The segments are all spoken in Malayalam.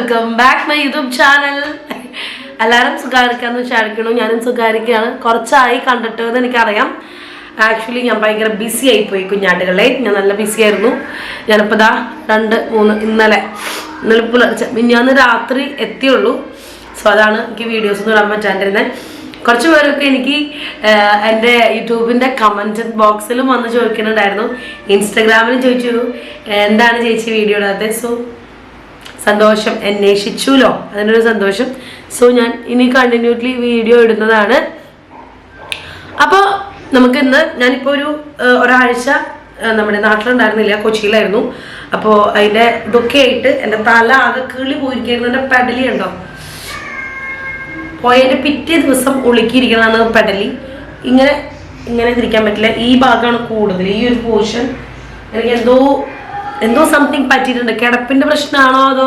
Welcome back my YouTube channel എല്ലാവരും സുഖാരിക്കാന്ന് വിചാരിക്കണു ഞാനും സുഖാരിക്കാണ് കുറച്ചായി കണ്ടിട്ട് എന്ന് എനിക്കറിയാം. ആക്ച്വലി ഞാൻ ഭയങ്കര ബിസി ആയി ആയിപ്പോയി കുഞ്ഞാട്ടുകളെ ഞാൻ നല്ല ബിസി ആയിരുന്നു. ഞാനിപ്പോൾ ദാ രണ്ട് മൂന്ന് ഇന്നലെ ഇന്നലെ പുലർച്ചെ ഞാൻ രാത്രി എത്തിയുള്ളൂ. സോ അതാണ് എനിക്ക് വീഡിയോസ് ഒന്നും ഇടാൻ പറ്റാണ്ടിരുന്നത് കുറച്ച് പേരൊക്കെ എനിക്ക് എന്റെ യൂട്യൂബിന്റെ കമന്റ് ബോക്സിലും വന്ന് ചോദിക്കുന്നുണ്ടായിരുന്നു. ഇൻസ്റ്റഗ്രാമിലും ചോദിച്ചു. എന്താണ് ചേച്ചി വീഡിയോ ഇടാത്തത് സോ സന്തോഷം അന്വേഷിച്ചുല്ലോ അതിനൊരു സന്തോഷം. സോ ഞാൻ ഇനി കണ്ടിന്യൂസ്ലി വീഡിയോ ഇടുന്നതാണ്. അപ്പോൾ നമുക്ക് ഇന്ന് ഞാനിപ്പോൾ ഒരു ഒരാഴ്ച നമ്മുടെ നാട്ടിലുണ്ടായിരുന്നില്ല കൊച്ചിയിലായിരുന്നു. അപ്പോൾ അതിന്റെ ഇതൊക്കെ ആയിട്ട് എന്റെ തല ആകെ കിളി പോയിരിക്കുന്നു എന്റെ പെടലി ഉണ്ടോ പോയതിന്റെ പിറ്റേ ദിവസം ഉളുക്കിയിരിക്കണതാണ് പെടലി. ഇങ്ങനെ ഇങ്ങനെ തിരിക്കാൻ പറ്റില്ല. ഈ ഭാഗമാണ് കൂടുതൽ. ഈ ഒരു പോർഷൻ എനിക്ക് എന്തോ എന്തോ സംതിങ് പറ്റിയിട്ടുണ്ട്. കിടപ്പിന്റെ പ്രശ്നമാണോ അതോ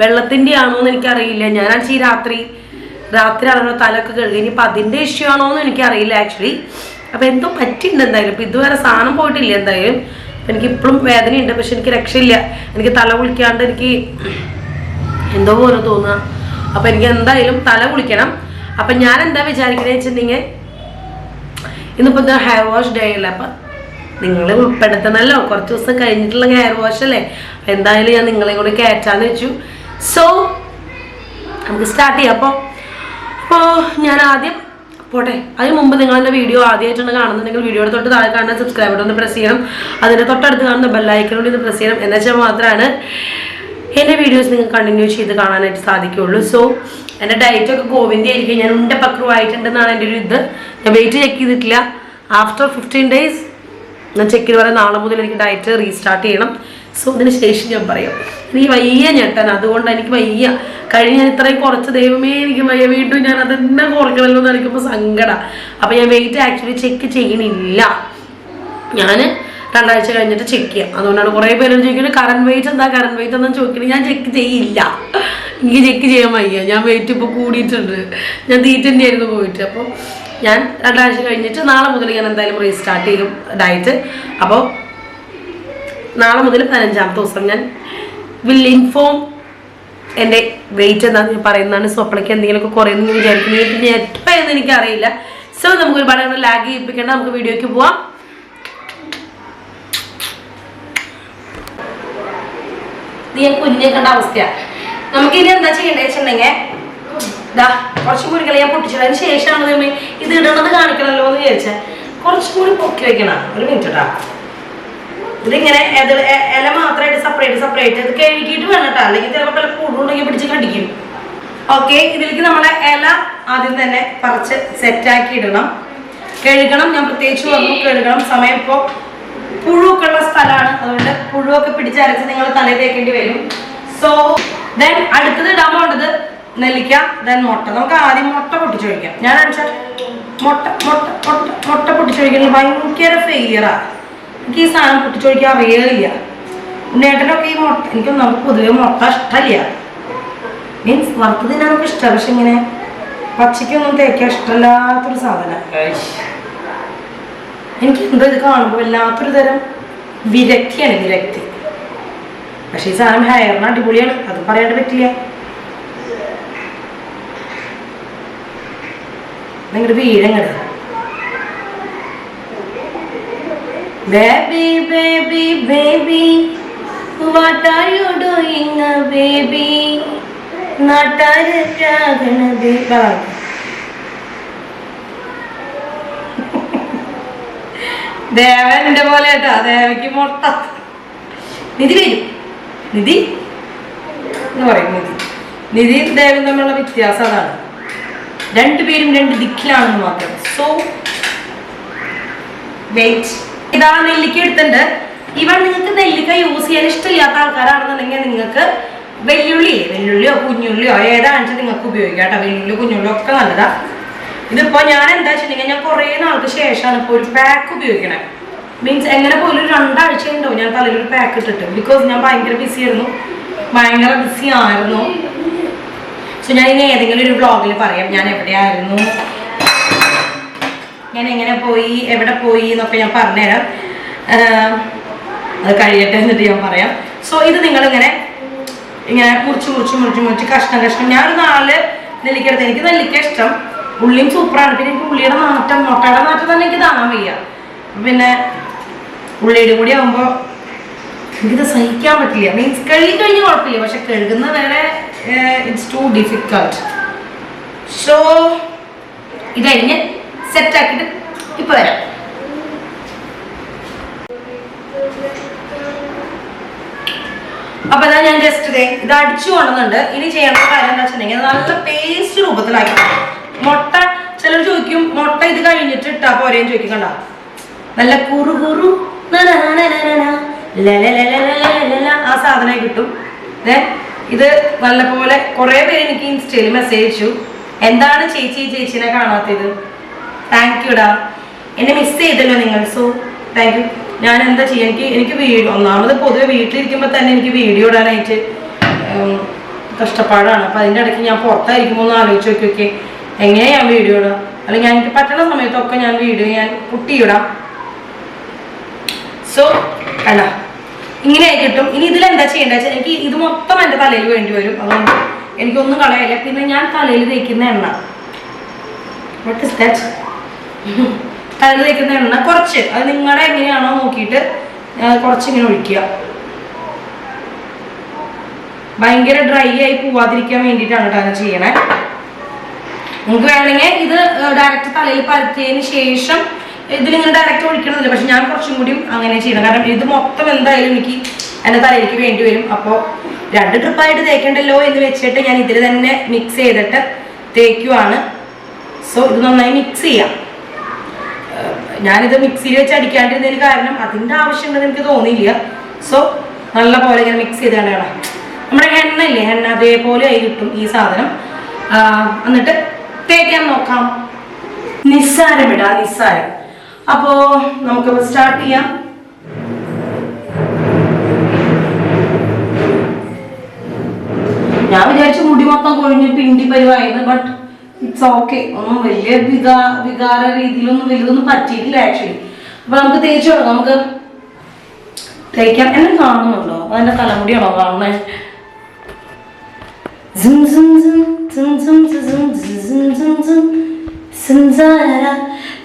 വെള്ളത്തിന്റെ ആണോ എന്ന് എനിക്കറിയില്ല. ഞാനാണെങ്കിൽ രാത്രി രാത്രി ആണല്ലോ തലൊക്കെ കഴുകി. ഇനിയിപ്പോൾ അതിന്റെ ഇഷ്യൂ ആണോ എന്ന് എനിക്കറിയില്ല ആക്ച്വലി അപ്പോൾ എന്തോ പറ്റിയിട്ടുണ്ട് എന്തായാലും. ഇപ്പം ഇതുവരെ സാധനം പോയിട്ടില്ല എന്തായാലും. എനിക്ക് ഇപ്പോഴും വേദനയുണ്ട് പക്ഷെ എനിക്ക് രക്ഷയില്ല. എനിക്ക് തല കുളിക്കാണ്ട് എനിക്ക് എന്തോ പോലെ തോന്നുക. അപ്പൊ എനിക്ക് എന്തായാലും തല കുളിക്കണം. അപ്പൊ ഞാൻ എന്താ വിചാരിക്കുന്നത് വെച്ചിട്ടുണ്ടെങ്കിൽ ഇന്നിപ്പോ ഹെയർ വാഷ് ഡേ അല്ല? അപ്പൊ നിങ്ങൾ ഉൾപ്പെടുത്തണമല്ലോ കുറച്ച് ദിവസം കഴിഞ്ഞിട്ടുള്ള ഹെയർ വാഷ് അല്ലേ? എന്തായാലും ഞാൻ നിങ്ങളെ കൂടി കയറ്റാന്ന് വെച്ചു. സോ നമുക്ക് സ്റ്റാർട്ട് ചെയ്യാം. അപ്പോൾ അപ്പോൾ ഞാൻ ആദ്യം പോട്ടെ. അതിന് മുമ്പ് നിങ്ങൾ എന്റെ വീഡിയോ ആദ്യമായിട്ടാണ് കാണുന്നുണ്ടെങ്കിൽ വീഡിയോയുടെ തൊട്ട് താഴെ കാണുന്ന സബ്സ്ക്രൈബർ ഒന്ന് പ്രസ് ചെയ്യണം. അതിന്റെ തൊട്ടടുത്ത് കാണുന്ന ബെല്ലൈക്കനോട് ഇത് പ്രസ് ചെയ്യണം. എന്ന് വെച്ചാൽ മാത്രമാണ് എന്റെ വീഡിയോസ് നിങ്ങൾക്ക് കണ്ടിന്യൂ ചെയ്ത് കാണാനായിട്ട് സാധിക്കുകയുള്ളൂ. സോ എന്റെ ഡയറ്റൊക്കെ ഗോവിന്ദ ആയിരിക്കും. ഞാൻ ഉണ്ട പക്രുവായിട്ടുണ്ടെന്നാണ് എന്റെ ഒരു ഇത്. ഞാൻ വെയിറ്റ് ചെക്ക് ചെയ്തിട്ടില്ല. ആഫ്റ്റർ ഫിഫ്റ്റീൻ ഡേയ്സ് ഞാൻ ചെക്ക് ചെയ്ത് പറയാം. നാളെ മുതൽ എനിക്ക് ഡയറ്റ് റീസ്റ്റാർട്ട് ചെയ്യണം. സോ അതിന് ശേഷം ഞാൻ പറയാം. എനിക്ക് വയ്യ ഞെട്ടാൻ. അതുകൊണ്ട് എനിക്ക് വയ്യ. കഴിഞ്ഞ ഞാൻ ഇത്രയും കുറച്ച് ദൈവമേ എനിക്ക് വയ്യ. വീണ്ടും ഞാൻ അതെന്നെ കുറയ്ക്കണമല്ലോ എന്ന് എനിക്കിപ്പോൾ സങ്കടം. അപ്പം ഞാൻ വെയിറ്റ് ആക്ച്വലി ചെക്ക് ചെയ്യണില്ല. ഞാൻ രണ്ടാഴ്ച കഴിഞ്ഞിട്ട് ചെക്ക് ചെയ്യാം. അതുകൊണ്ടാണ് കുറേ പേരും ചോദിക്കുന്നത് കറണ്ട് വെയിറ്റ് എന്താ? കറണ്ട് വെയിറ്റ് എന്താ? ചോദിക്കുന്നത്. ഞാൻ ചെക്ക് ചെയ്യില്ല. എനിക്ക് ചെക്ക് ചെയ്യാൻ വയ്യ. ഞാൻ വെയിറ്റ് ഇപ്പോൾ കൂടിയിട്ടുണ്ട്. ഞാൻ തീറ്റന്റെ ആയിരുന്നു പോയിട്ട്. അപ്പോൾ ഞാൻ രണ്ടാഴ്ച കഴിഞ്ഞിട്ട് നാളെ മുതൽ ഞാൻ എന്തായാലും റീസ്റ്റാർട്ട് ചെയ്യും ഡയറ്റ് അപ്പോൾ നാളെ മുതൽ പതിനഞ്ചാമത്തെ ദിവസം ഞാൻ വിൽ ഇൻഫോം എന്റെ വെയിറ്റ് എന്താണെന്ന് ഞാൻ പറയുന്നതാണ്. സ്വപ്നയ്ക്ക് എന്തെങ്കിലുമൊക്കെ കുറയുന്നു വിചാരിക്കുന്നത് പിന്നെ എപ്പോൾ എന്ന് എനിക്കറിയില്ല. സോ നമുക്ക് ഒരുപാട് ലാഗ് ചെയ്യിപ്പിക്കേണ്ട. നമുക്ക് വീഡിയോയ്ക്ക് പോവാം. നീ ഞാൻ കുഞ്ഞെ കണ്ട അവസ്ഥയാണ് നമുക്കിനി എന്താ ചെയ്യേണ്ടത് വെച്ചിട്ടുണ്ടെങ്കിൽ ഇതാ കുറച്ചും കൂടി കളി ഞാൻ പൊട്ടിച്ചതിന് ശേഷമാണ് നമ്മൾ ഇത് ഇടണത് കാണിക്കണമല്ലോ എന്ന് വിചാരിച്ചാൽ കുറച്ചും കൂടി പൊക്കി വെക്കണം. ഒരു മിനിറ്റ് കേട്ടോ ഇതിങ്ങനെ ഇല മാത്രമായിട്ട് സെപ്പറേറ്റ് സെപ്പറേറ്റ് ഇത് കഴുകിയിട്ട് വേണം കേട്ടോ അല്ലെങ്കിൽ ചിലപ്പോൾ പല കൂടുണ്ടെങ്കിൽ പിടിച്ച് കടിക്കും. ഓക്കെ ഇതിലേക്ക് നമ്മളെ ഇല ആദ്യം തന്നെ പറിച്ച് സെറ്റാക്കി ഇടണം. കഴുകണം. ഞാൻ പ്രത്യേകിച്ച് പറഞ്ഞു കഴുകണം. സമയം ഇപ്പോൾ പുഴുവൊക്കെ ഉള്ള സ്ഥലമാണ്. അതുകൊണ്ട് പുഴുവൊക്കെ പിടിച്ചരച്ച് നിങ്ങൾ തലയിൽ തേക്കേണ്ടി വരും. സോ ദെൻ അടുത്തത് ഇടാൻ പോകേണ്ടത് നെല്ലിക്ക ദെൻ മുട്ട. നമുക്ക് ആദ്യം മുട്ട പൊട്ടിച്ചു കഴിക്കാം ഞാൻ അടിച്ചാൽ മുട്ട മുട്ട മുട്ട മുട്ട പൊട്ടിച്ചു കഴിക്കുന്നത് ഭയങ്കര ഫെയിലിയറാണ് എനിക്ക് ഈ സാധനം പൊട്ടിച്ചു കഴിക്കാൻ അറിയില്ല ഉണ്ണേട്ടനൊക്കെ ഈ മുട്ട എനിക്ക് നമുക്ക് പൊതുവെ മുട്ട ഇഷ്ടമില്ല മീൻസ് വറുത്ത് തിന്നാനൊക്കെ ഇഷ്ടമാണ് പക്ഷെ ഇങ്ങനെ പച്ചയ്ക്കൊന്നും തേക്കാൻ ഇഷ്ടമല്ലാത്തൊരു സാധനം. എനിക്ക് എന്തോ ഇത് കാണുമ്പോൾ വല്ലാത്തൊരു തരം വിരക്തിയാണ് വിരക്തി. പക്ഷെ ഈ സാധനം ഹെയറിന് അടിപൊളിയാണ്. അത് പറയാണ്ട് പറ്റില്ല. നിങ്ങളുടെ വീഴങ്ങട് baby baby baby what are you doing baby നാട്ടാര് രാഗണ ബേബി ദേവന്റെ പോലെ കേട്ടോ ദേവയ്ക്ക് മുട്ട. നിധി വരും. നിധി. എന്ന് പറയും നിധി. നിധി ദേവൻ തമ്മിലുള്ള വ്യത്യാസം അതാണ്. രണ്ടുപേരും രണ്ട് ദിക്കിലാണെന്ന് മാത്രം. സോ വെയിറ്റ് ഇതാ നെല്ലിക്ക എടുത്തിട്ടുണ്ട്. ഇവ നിങ്ങൾക്ക് നെല്ലിക്ക യൂസ് ചെയ്യാൻ ഇഷ്ടമില്ലാത്ത ആൾക്കാരാണെന്നുണ്ടെങ്കിൽ നിങ്ങൾക്ക് വെല്ലുള്ളി വെല്ലുള്ളിയോ കുഞ്ഞുള്ളിയോ ഏതാണെന്ന് നിങ്ങൾക്ക് ഉപയോഗിക്കാം കേട്ടോ. വെല്ലുള്ളി കുഞ്ഞുള്ളിയോ ഒക്കെ നല്ലതാ. ഇതിപ്പോ ഞാൻ എന്താ വെച്ചിട്ടുണ്ടെങ്കിൽ ഞാൻ കുറേ നാൾക്ക് ശേഷമാണ് ഇപ്പോൾ ഒരു പാക്ക് ഉപയോഗിക്കണേ. മീൻസ് എങ്ങനെ പോലും രണ്ടാഴ്ച ഉണ്ടോ ഞാൻ തലയിൽ ഒരു പാക്ക് ഇട്ടിട്ട്. ബിക്കോസ് ഞാൻ ഭയങ്കര ബിസി ആയിരുന്നു. ഭയങ്കര ബിസി ആയിരുന്നു. സോ ഞാൻ ഇനി ഏതെങ്കിലും ഒരു ബ്ലോഗിൽ പറയാം. ഞാൻ എവിടെയായിരുന്നു? ഞാൻ എങ്ങനെ പോയി? എവിടെ പോയി എന്നൊക്കെ ഞാൻ പറഞ്ഞുതരാം. അത് കഴിയട്ടെ എന്നിട്ട് ഞാൻ പറയാം. സോ ഇത് നിങ്ങളിങ്ങനെ ഇങ്ങനെ മുറിച്ച് മുറിച്ച് മുറിച്ച് മുറിച്ച് കഷ്ണം കഷ്ണം. ഞാൻ ഒരു നാല് നെല്ലിക്കെടുത്ത് എനിക്ക് നെല്ലിക്ക ഇഷ്ടം. ഉള്ളിയും സൂപ്പറാണ് പിന്നെ എനിക്ക് ഉള്ളിയുടെ നാറ്റം മുട്ടയുടെ നാറ്റം തന്നെ എനിക്ക് താങ്ങാൻ വയ്യ. പിന്നെ ഉള്ളിയുടെ കൂടി ആകുമ്പോൾ എനിക്കിത് സഹിക്കാൻ പറ്റില്ല. മീൻസ് കഴുകി കഴിഞ്ഞ് കുഴപ്പമില്ല. പക്ഷെ കഴുകുന്ന വേറെ ഇറ്റ്സ് ടു ഡിഫിക്കൾട്ട് സോ ഇത് കഴിഞ്ഞ് സെറ്റ് ആക്കിയിട്ട് ഇപ്പൊ വരാം അപ്പൊ ഞാൻ ജസ്റ്റ് ഇതേ ഇത് അടിച്ചു കൊണ്ടുന്നുണ്ട് ഇനി ചെയ്യേണ്ട കാര്യം എന്താ വെച്ചിട്ടുണ്ടെങ്കിൽ നല്ല പേസ്റ്റ് രൂപത്തിലാക്കി മുട്ട ചിലർ ചോദിക്കും മുട്ട ഇത് കഴിഞ്ഞിട്ട് ഇട്ടാ പോരെയും ചോദിക്കണ്ട നല്ല കുറു കുറു ആ സാധനമായി കിട്ടും ഇത് നല്ലപോലെ കുറെ പേര് എനിക്ക് ഇൻസ്റ്റയിൽ മെസ്സേജ് അയച്ചു. എന്താണ് ചേച്ചി ചേച്ചിനെ കാണാത്തത്? താങ്ക് യുടാ എന്നെ മിസ് ചെയ്തല്ലോ നിങ്ങൾ സോ താങ്ക് യു ഞാൻ എന്താ ചെയ്യുക എനിക്ക് എനിക്ക് വീഡിയോ ഒന്നാമത് പൊതുവെ വീട്ടിലിരിക്കുമ്പോൾ തന്നെ എനിക്ക് വീഡിയോ ഇടാനായിട്ട് കഷ്ടപ്പാടാണ്. അപ്പം അതിന്റെ ഇടയ്ക്ക് ഞാൻ പുറത്തായിരിക്കുമ്പോൾ ഒന്ന് ആലോചിച്ച് നോക്കിയൊക്കെ എങ്ങനെയാ എങ്ങനെയാണ് ഞാൻ വീഡിയോ ഇടാം? അല്ലെങ്കിൽ എനിക്ക് പറ്റുന്ന സമയത്തൊക്കെ ഞാൻ വീഡിയോ ഞാൻ കുട്ടിയിടാം സോ അല്ല. ഇങ്ങനെ ആയി കിട്ടും. ഇനി ഇതിൽ എന്താ ചെയ്യേണ്ടത് വെച്ചാൽ എനിക്ക് ഇത് മൊത്തം എന്റെ തലയിൽ വേണ്ടി വരും. അതുകൊണ്ട് എനിക്കൊന്നും കളയില്ല. പിന്നെ ഞാൻ തലയിൽ തേക്കുന്ന എണ്ണ. തലയിൽ തേക്കുന്ന എണ്ണ. കുറച്ച്. അത് നിങ്ങളുടെ എങ്ങനെയാണോ നോക്കിയിട്ട് കുറച്ച് ഇങ്ങനെ ഒഴിക്കുക. ഭയങ്കര ഡ്രൈ ആയി പോവാതിരിക്കാൻ വേണ്ടിയിട്ടാണ് കേട്ടോ ചെയ്യണേ. നിങ്ങൾക്ക് വേണമെങ്കിൽ ഇത് ഡയറക്റ്റ് തലയിൽ പരത്തിയതിന് ശേഷം ഇതിലിങ്ങനെ ഡയറക്റ്റ് ഒഴിക്കണമെന്നില്ല പക്ഷെ ഞാൻ കുറച്ചും കൂടി അങ്ങനെ ചെയ്യണം. കാരണം ഇത് മൊത്തം എന്തായാലും എനിക്ക് എന്റെ തലയിലേക്ക് വേണ്ടി വരും. അപ്പോൾ രണ്ട് ട്രിപ്പായിട്ട് തേക്കേണ്ടല്ലോ എന്ന് വെച്ചിട്ട് ഞാൻ ഇതിൽ തന്നെ മിക്സ് ചെയ്തിട്ട് തേക്കുവാണ്. സോ ഇത് നന്നായി മിക്സ് ചെയ്യാം. ഞാനിത് മിക്സിയിൽ വെച്ച് അടിക്കാണ്ടിരുന്നതിന് കാരണം അതിന്റെ ആവശ്യമുണ്ടെന്ന് എനിക്ക് തോന്നിയില്ല. സോ നല്ല പോലെ ഇങ്ങനെ മിക്സ് ചെയ്ത് കളയണം നമ്മുടെ എണ്ണ ഇല്ലേ എണ്ണ അതേപോലെ ആയി കിട്ടും ഈ സാധനം. എന്നിട്ട് തേക്കാൻ നോക്കാം. നിസ്സാരം ഇടാ നിസ്സാരം. അപ്പോ നമുക്ക് സ്റ്റാർട്ട് ചെയ്യാം ഞാൻ വിചാരിച്ചു മുടി മൊത്തം കൊഴിഞ്ഞ് പിണ്ടി പരിവായിരുന്നു ബട്ട് ഇറ്റ്സ് ഓക്കെ ഒന്നും വലിയ വികാ വികാര രീതിയിലൊന്നും വലുതൊന്നും പറ്റിയിട്ടില്ല ആക്ച്വലി അപ്പൊ നമുക്ക് തേച്ചു തുടങ്ങാം നമുക്ക് തേക്കാം എന്നെ കാണുന്നുണ്ടോ അതിന്റെ തലമുടിയാണോ കാണുന്നത്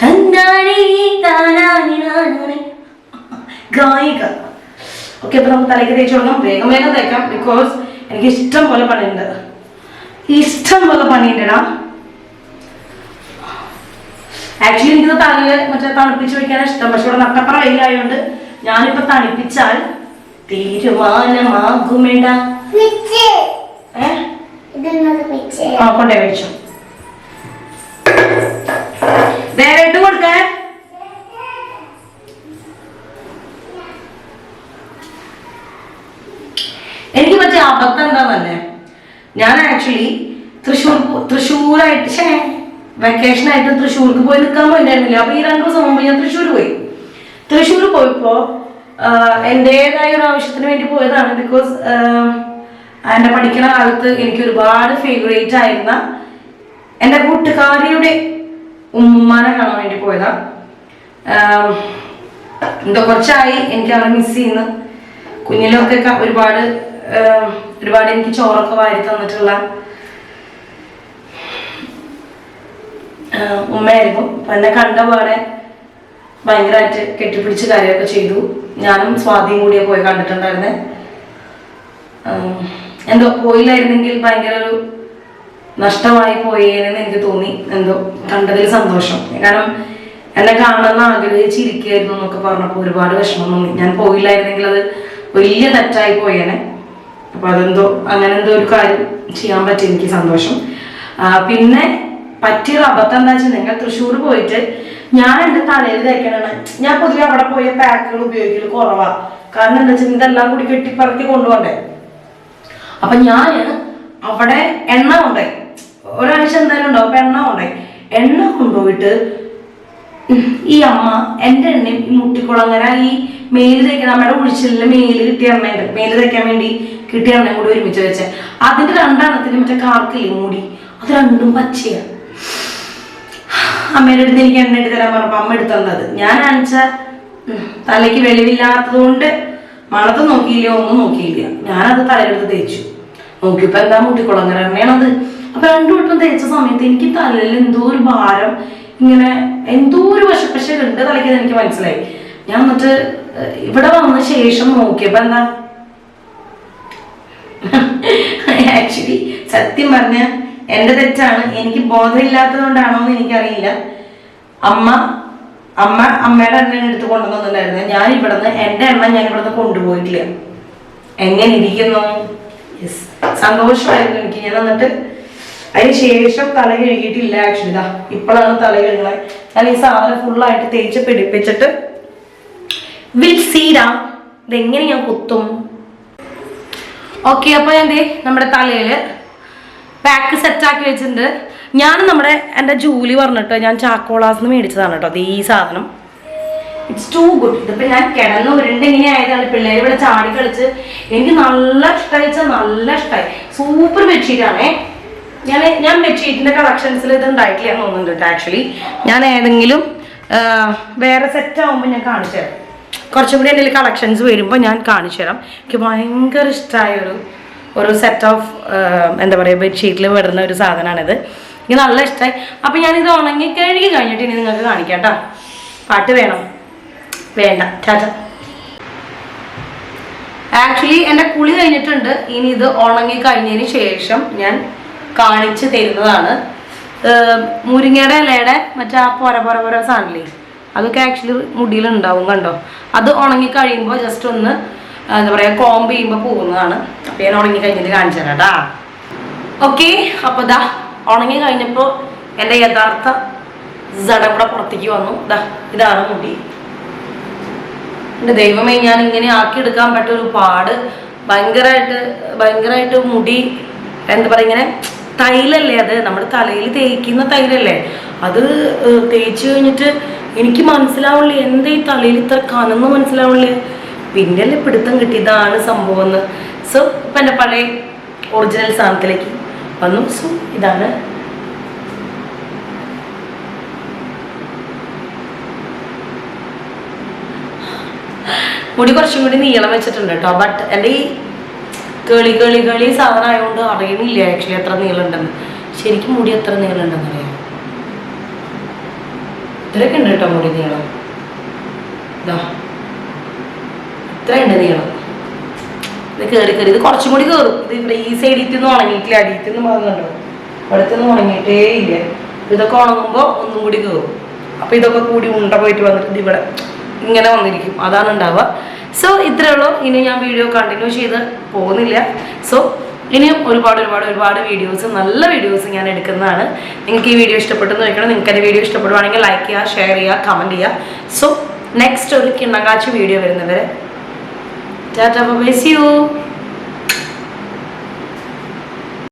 തന്നാനേ താനാനി നാനാനെ ഗായിക. ഓക്കെ അപ്പൊ നമുക്ക് തലയ്ക്ക് തേച്ച് കൊടുക്കാം വേഗം വേഗം തേക്കാം. ബിക്കോസ് എനിക്ക് ഇഷ്ടം പോലെ പണിയുണ്ട്. ഇഷ്ടം പോലെ പണിയുണ്ടടാ ആക്ച്വലി എനിക്കിത് തലയിൽ മറ്റേ തണുപ്പിച്ച് വെക്കാനാണ് ഇഷ്ടം. പക്ഷെ ഇവിടെ നട്ടപ്പറ വെയിലായതുകൊണ്ട് ഞാനിപ്പോ തണുപ്പിച്ചാൽ തീരുമാനമാകുമേണ്ട കൊണ്ടേ വെച്ചു. ഇതൊന്നത് ഇട്ട് കൊടുക്കാൻ എനിക്ക് പറ്റിയ അബദ്ധം എന്താന്നല്ലേ ഞാൻ ആക്ച്വലി തൃശ്ശൂർ തൃശ്ശൂരായിട്ട് ഷേ വെക്കേഷൻ ആയിട്ട് തൃശ്ശൂർക്ക് പോയി നിൽക്കാൻ പോയിട്ടുണ്ടായിരുന്നില്ല അപ്പൊ ഈ രണ്ടു ദിവസം മുമ്പ് ഞാൻ തൃശ്ശൂർ പോയി. തൃശ്ശൂർ പോയപ്പോ എന്റെതായ ഒരു ആവശ്യത്തിന് വേണ്ടി പോയതാണ് ബിക്കോസ് എന്റെ പഠിക്കുന്ന കാലത്ത് എനിക്ക് ഒരുപാട് ഫേവറേറ്റ് ആയിരുന്ന എന്റെ കൂട്ടുകാരിയുടെ ഉമ്മാനെ കാണാൻ വേണ്ടി പോയതാ. എന്തോ കുറച്ചായി. എനിക്ക് അവരെ മിസ് ചെയ്യുന്നു. കുഞ്ഞിലൊക്കെ ഒരുപാട് ഒരുപാട് എനിക്ക് ചോറൊക്കെ വാരി തന്നിട്ടുള്ള ഉമ്മയായിരുന്നു. അപ്പൊ എന്നെ കണ്ട പാടെ ഭയങ്കരമായിട്ട് കെട്ടിപ്പിടിച്ച് കാര്യമൊക്കെ ചെയ്തു. ഞാനും സ്വാതിയും കൂടിയേ പോയി കണ്ടിട്ടുണ്ടായിരുന്നേ. എന്തോ പോയില്ലായിരുന്നെങ്കിൽ ഭയങ്കര ഒരു നഷ്ടമായി പോയേനെന്ന് എനിക്ക് തോന്നി. എന്തോ കണ്ടതിൽ സന്തോഷം. കാരണം എന്നെ കാണണമെന്ന് ആഗ്രഹിച്ചിരിക്കുകയായിരുന്നു എന്നൊക്കെ പറഞ്ഞപ്പോൾ ഒരുപാട് വിഷമം തോന്നി. ഞാൻ പോയില്ലായിരുന്നെങ്കിൽ അത് വലിയ തെറ്റായി പോയേനെ. അപ്പൊ അതെന്തോ അങ്ങനെ എന്തോ ഒരു കാര്യം ചെയ്യാൻ പറ്റി എനിക്ക് സന്തോഷം. പിന്നെ പറ്റിയൊരു അബദ്ധം എന്താ വെച്ചിട്ടുണ്ടെങ്കിൽ തൃശ്ശൂർ പോയിട്ട് ഞാൻ എന്റെ തലയിൽ തേക്കണാണ് ഞാൻ പൊതുവെ അവിടെ പോയ പാക്കുകൾ ഉപയോഗിക്കൽ കുറവാ. കാരണം എന്താ വെച്ചാൽ ഇതെല്ലാം കൂടി കെട്ടിപ്പറക്കി കൊണ്ടുപോകണ്ടേ? അപ്പൊ ഞാൻ അവിടെ എണ്ണ കൊണ്ടുപോയി. ഒരാഴ്ച എന്തായാലും ഉണ്ടാവും. അപ്പൊ എണ്ണ കൊണ്ടുപോയി എണ്ണ കൊണ്ടുപോയിട്ട് ഈ അമ്മ എന്റെ എണ്ണയും ഈ മുട്ടിക്കുളങ്ങര ഈ മേൽ തേക്കാൻ നമ്മുടെ ഉഴിച്ചിലിൽ മേൽ കിട്ടിയ എണ്ണയുണ്ട് മേൽ തേക്കാൻ വേണ്ടി കിട്ടിയ എണ്ണയും കൂടി ഒരുമിച്ച് വെച്ച്. അതിന്റെ രണ്ടെണ്ണത്തിന് മറ്റേ കാർക്കില്ലേ മൂടി? അത് രണ്ടും പച്ചയാ. അമ്മയുടെ അടുത്ത് എനിക്ക് എണ്ണ എടുത്ത് തരാൻ പറഞ്ഞപ്പോ അമ്മ എടുത്തു തന്നത്. ഞാൻ അണിച്ച തലയ്ക്ക് വെളിവില്ലാത്തതുകൊണ്ട് മണത്ത് നോക്കിയില്ല ഒന്നും നോക്കിയില്ല. ഞാനത് തലയെടുത്ത് തേച്ചു. നോക്കിയപ്പോ എന്താ മുട്ടിക്കുളങ്ങര എണ്ണയാണത്? അപ്പൊ രണ്ടു വട്ടം തേച്ച സമയത്ത് എനിക്ക് തലയിൽ എന്തോ ഒരു ഭാരം ഇങ്ങനെ എന്തോ ഒരു വശം പക്ഷെ രണ്ട് തലയ്ക്ക് എനിക്ക് മനസ്സിലായി. ഞാൻ എന്നിട്ട് ഇവിടെ വന്ന ശേഷം നോക്കിയപ്പോ എന്താ? ആക്ച്വലി സത്യം പറഞ്ഞ എന്റെ തെറ്റാണ്. എനിക്ക് ബോധമില്ലാത്തത് കൊണ്ടാണോ എന്ന് എനിക്കറിയില്ല. അമ്മ അമ്മ അമ്മയുടെ എണ്ണ എടുത്ത് കൊണ്ടുവന്നിട്ടുണ്ടായിരുന്നു. ഞാൻ ഇവിടുന്ന് എന്റെ എണ്ണ ഞാൻ ഇവിടുന്ന് കൊണ്ടുപോയിട്ടില്ല. എങ്ങനെ ഇരിക്കുന്നു? സന്തോഷമായിരുന്നു എനിക്ക്. ഞാൻ എന്നിട്ട് അതിന് ശേഷം തല കഴുകിയിട്ടില്ല ആക്ച്വലി ഇതാ ഇപ്പോഴാണ് തല കഴുകണത് ഞാൻ ഈ സാധനം ഫുള്ളായിട്ട് തേച്ച് പിടിപ്പിച്ചിട്ട് വിൽ സീരാ ഇതെങ്ങനെ ഞാൻ കുത്തും. ഓക്കെ അപ്പൊ ഞാൻ ദേ നമ്മുടെ തലയിൽ പാക്ക് സെറ്റാക്കി വെച്ചിട്ടുണ്ട്. ഞാൻ നമ്മുടെ എന്റെ ജൂലി പറഞ്ഞിട്ട് ഞാൻ ചാക്കോളാസ് മേടിച്ചതാണ് കേട്ടോ അത് ഈ സാധനം. ഇറ്റ്സ് ടു ഗുഡ് ഇതിപ്പോ ഞാൻ കിടന്ന് ഉരുണ്ട് ഇങ്ങനെ ആയതാണ് പിള്ളേർ ഇവിടെ ചാടി കളിച്ച്. എനിക്ക് നല്ല ഇഷ്ടമായി നല്ല ഇഷ്ടമായി സൂപ്പർ ബെഡ്ഷീറ്റ് ആണേ. ഞാൻ ഞാൻ ബെഡ്ഷീറ്റിന്റെ കളക്ഷൻസിൽ ഇത് ഉണ്ടായിട്ടില്ല എന്ന് തോന്നുന്നുണ്ട് കേട്ടോ ആക്ച്വലി ഞാൻ ഏതെങ്കിലും വേറെ സെറ്റ് ആവുമ്പോൾ ഞാൻ കാണിച്ചു തരാം. കുറച്ചും കൂടി എന്തെങ്കിലും കളക്ഷൻസ് വരുമ്പോൾ ഞാൻ കാണിച്ചു തരാം. എനിക്ക് ഭയങ്കര ഇഷ്ടമായ ഒരു ഒരു സെറ്റ് ഓഫ് എന്താ പറയുക ബെഡ്ഷീറ്റിൽ വരുന്ന ഒരു സാധനമാണിത് എനിക്ക് നല്ല ഇഷ്ടമായി അപ്പം ഞാനിത് ഉണങ്ങി കഴുകി കഴിഞ്ഞിട്ട് ഇനി നിങ്ങൾക്ക് കാണിക്കാം കേട്ടോ പാട്ട് വേണം. വേണ്ട. ടാറ്റ. ആക്ച്വലി എന്റെ കുളി കഴിഞ്ഞിട്ടുണ്ട്. ഇനി ഇത് ഉണങ്ങി കഴിഞ്ഞതിന് ശേഷം ഞാൻ കാണിച്ചു തരുന്നതാണ്. മുരിങ്ങയുടെ ഇലയുടെ മറ്റേ ആ പൊര പൊര പൊര സാധനമില്ലേ അതൊക്കെ ആക്ച്വലി മുടിയിലുണ്ടാവും കണ്ടോ? അത് ഉണങ്ങി കഴിയുമ്പോൾ ജസ്റ്റ് ഒന്ന് എന്താ പറയുക കോംബ് ചെയ്യുമ്പോൾ പോകുന്നതാണ്. അപ്പം ഞാൻ ഉണങ്ങി കഴിഞ്ഞിട്ട് കാണിച്ചു തരാം കേട്ടാ ഓക്കെ അപ്പോൾ ദാ ഉണങ്ങി കഴിഞ്ഞപ്പോൾ എന്റെ യഥാർത്ഥ ജടം കൂടെ പുറത്തേക്ക് വന്നു. ദാ ഇതാണ് മുടി. എന്റെ ദൈവമേ ഞാൻ ഇങ്ങനെ ആക്കിയെടുക്കാൻ എടുക്കാൻ ഒരു പാട് ഭയങ്കരമായിട്ട് ഭയങ്കരമായിട്ട് മുടി എന്താ പറയുക ഇങ്ങനെ തൈലല്ലേ അത്? നമ്മുടെ തലയിൽ തേക്കുന്ന തൈലല്ലേ? അത് തേച്ച് കഴിഞ്ഞിട്ട് എനിക്ക് മനസ്സിലാവുള്ളൂ എന്താ ഈ തലയിൽ ഇത്ര കനന്ന് മനസ്സിലാവുള്ളൂ? പിന്നെ അല്ലേ പിടുത്തം കിട്ടി. ഇതാണ് സംഭവം എന്ന് സോ ഇപ്പം എന്റെ പഴയ ഒറിജിനൽ സാധനത്തിലേക്ക് വന്നു. സോ ഇതാണ്. മുടി കുറച്ചും കൂടി നീളം വെച്ചിട്ടുണ്ട് കേട്ടോ. ബട്ട് എന്റെ ഈ കേളി കേളി കേളി സാധനം ആയതുകൊണ്ട് അറിയണില്ല ആക്ച്വലി എത്ര നീളുണ്ടെന്ന് ശരിക്കും മുടി എത്ര നീളുണ്ടെന്ന് അറിയാം. ഇത്രയൊക്കെ ഉണ്ട് കേട്ടോ മുടി നീളം. ഇതാ ഇത്രയുണ്ട് നീളം. ഇത് കയറി കയറി ഇത് കുറച്ചും കൂടി കയറും ഇത് ഇവിടെ ഈ സൈഡിൽ നിന്ന് ഉണങ്ങിയിട്ടില്ല അടിയിൽ നിന്ന് പറഞ്ഞുണ്ടോ അടുത്ത് നിന്ന് ഉണങ്ങിയിട്ടേ ഇല്ല ഇതൊക്കെ ഉണങ്ങുമ്പോൾ ഒന്നും കൂടി കയറും അപ്പൊ ഇതൊക്കെ കൂടി ഉണ്ട പോയിട്ട് വന്നിട്ട് ഇവിടെ ഇങ്ങനെ വന്നിരിക്കും. അതാണ് ഉണ്ടാവുക. സോ ഇത്രേ ഉള്ളൂ. ഇനി ഞാൻ വീഡിയോ കണ്ടിന്യൂ ചെയ്ത് പോകുന്നില്ല. സോ ഇനിയും ഒരുപാട് ഒരുപാട് ഒരുപാട് വീഡിയോസ് നല്ല വീഡിയോസ് ഞാൻ എടുക്കുന്നതാണ്. നിങ്ങൾക്ക് ഈ വീഡിയോ ഇഷ്ടപ്പെട്ടെന്ന് ചോദിക്കണം. നിങ്ങൾക്ക് എന്റെ വീഡിയോ ഇഷ്ടപ്പെടുവാണെങ്കിൽ ലൈക്ക് ചെയ്യുക ഷെയർ ചെയ്യുക കമന്റ് ചെയ്യുക. സോ നെക്സ്റ്റ് ഒരു കിണ്ണകാച്ച് വീഡിയോ വരുന്നവരെ. Tata by C U